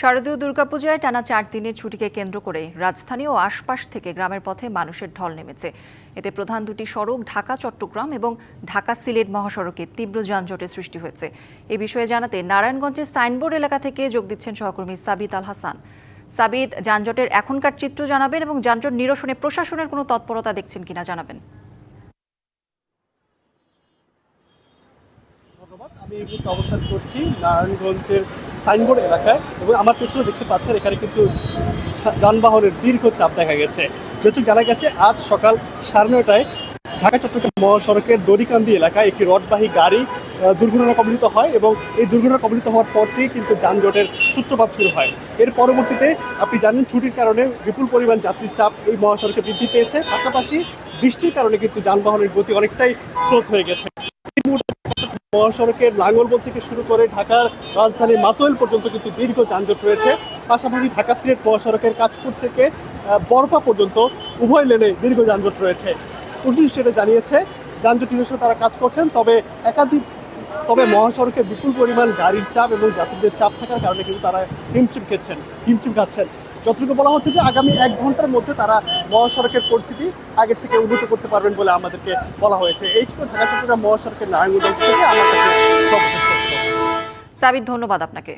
শারদীয় দুর্গাপূজায় টানা চার দিনের ছুটিকে কেন্দ্র করে রাজধানী ও আশপাশ থেকে গ্রামের পথে মানুষের ঢল নেমেছে। এতে প্রধান দুটি সড়ক, ঢাকা, চট্টগ্রাম এবং ঢাকা সিলেট মহাসড়কে তীব্র যানজটের সৃষ্টি হয়েছে। এ বিষয়ে জানাতে নারায়ণগঞ্জের সাইনবোর্ড এলাকা থেকে যোগ দিচ্ছেন সহকর্মী সাবিত আল হাসান। সাবিত, যানজটের এখনকার চিত্র জানাবেন এবং যানজট নিরসনে প্রশাসনের কোনো তৎপরতা দেখছেন কিনা জানাবেন। আমি এই মুহূর্তে অবস্থান করছি নারায়ণগঞ্জের সাইনবোর্ড এলাকায় এবং আমার পেছনে দেখতে পাচ্ছেন, এখানে কিন্তু যানবাহনের দীর্ঘ চাপ দেখা গেছে। যেহেতু জানা গেছে, আজ সকাল সাড়ে নয়টায় ঢাকা চট্টগ্রাম মহাসড়কের দড়িকান্দি এলাকায় একটি রডবাহী গাড়ি দুর্ঘটনা কবলিত হয় এবং এই দুর্ঘটনা কবলিত হওয়ার পর থেকেই কিন্তু যানজটের সূত্রপাত শুরু হয়। এর পরবর্তীতে আপনি জানেন, ছুটির কারণে বিপুল পরিমাণ যাত্রীর চাপ এই মহাসড়কে বৃদ্ধি পেয়েছে। পাশাপাশি বৃষ্টির কারণে কিন্তু যানবাহনের গতি অনেকটাই স্রোত হয়ে গেছে। মহাসড়কের লাঙ্গলবন থেকে শুরু করে ঢাকার রাজধানী মাতোয়েল পর্যন্ত কিন্তু দীর্ঘ যানজট রয়েছে। পাশাপাশি ঢাকা সিলেট মহাসড়কের কাজপুর থেকে বরপা পর্যন্ত উভয় লেনে দীর্ঘ যানজট রয়েছে। পুলিশ সেটা জানিয়েছে যানজট নিরসনে তারা কাজ করছেন, তবে একাধিক, তবে মহাসড়কে বিপুল পরিমাণ গাড়ির চাপ এবং যাত্রীদের চাপ থাকার কারণে কিন্তু তারা হিমচুম খেচ্ছেন হিমচুম খাচ্ছেন। যতটুকু বলা হচ্ছে যে আগামী এক ঘণ্টার মধ্যে তারা মহাসড়কের পরিস্থিতি আগের থেকে উন্নত করতে পারবেন বলে আমাদেরকে বলা হয়েছে। এই ছিল ঢাকা চট্টগ্রাম মহাসড়কের নারায়ণগঞ্জ থেকে আমার কাছে সাবিদ ধন্যবাদ আপনাকে।